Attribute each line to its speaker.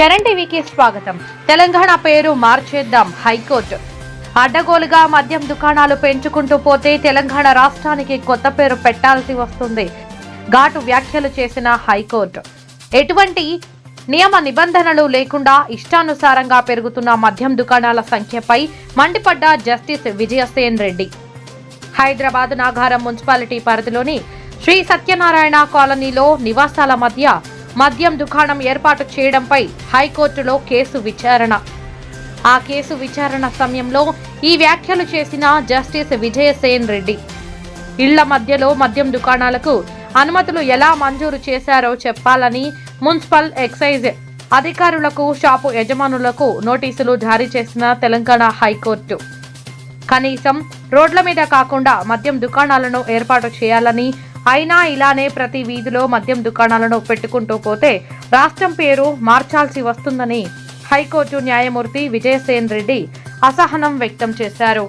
Speaker 1: చరణ్ టీవీకి స్వాగతం. తెలంగాణ పేరు మార్చేద్దాం హైకోర్టు. అడ్డగోలుగా మద్యం దుకాణాలు పెంచుకుంటూ పోతే తెలంగాణ రాష్ట్రానికి కొత్త పేరు పెట్టాల్సి వస్తుంది. ఘాటు వ్యాఖ్యలు చేసిన హైకోర్టు. ఎటువంటి నియమ నిబంధనలు లేకుండా ఇష్టానుసారంగా పెరుగుతున్న మద్యం దుకాణాల సంఖ్యపై మండిపడ్డ జస్టిస్ విజయసేన్ రెడ్డి. హైదరాబాద్ నాగారం మున్సిపాలిటీ పరిధిలోని శ్రీ సత్యనారాయణ కాలనీలో నివాసాల మధ్య మద్యం దుకాణం ఏర్పాటు చేయడంపై హైకోర్టులో కేసు విచారణ. ఆ కేసు విచారణ సమయంలో ఈ వ్యాఖ్యలు చేసిన జస్టిస్ విజయసేన్ రెడ్డి. ఇళ్ళ మధ్యలో మద్యం దుకాణాలకు అనుమతులు ఎలా మంజూరు చేశారో చెప్పాలని మున్సిపల్ ఎక్సైజ్ అధికారులకు షాపు యజమానులకు నోటీసులు జారీ చేసిన తెలంగాణ హైకోర్టు. కనీసం రోడ్ల మీద కాకుండా మద్యం దుకాణాలను ఏర్పాటు చేయాలని అయినా ఇలానే ప్రతి వీధిలో మద్యం దుకాణాలను పెట్టుకుంటూ పోతే రాష్ట్రం పేరు మార్చాల్సి వస్తుందని హైకోర్టు న్యాయమూర్తి విజయసేన్ రెడ్డి అసహనం వ్యక్తం చేశారు.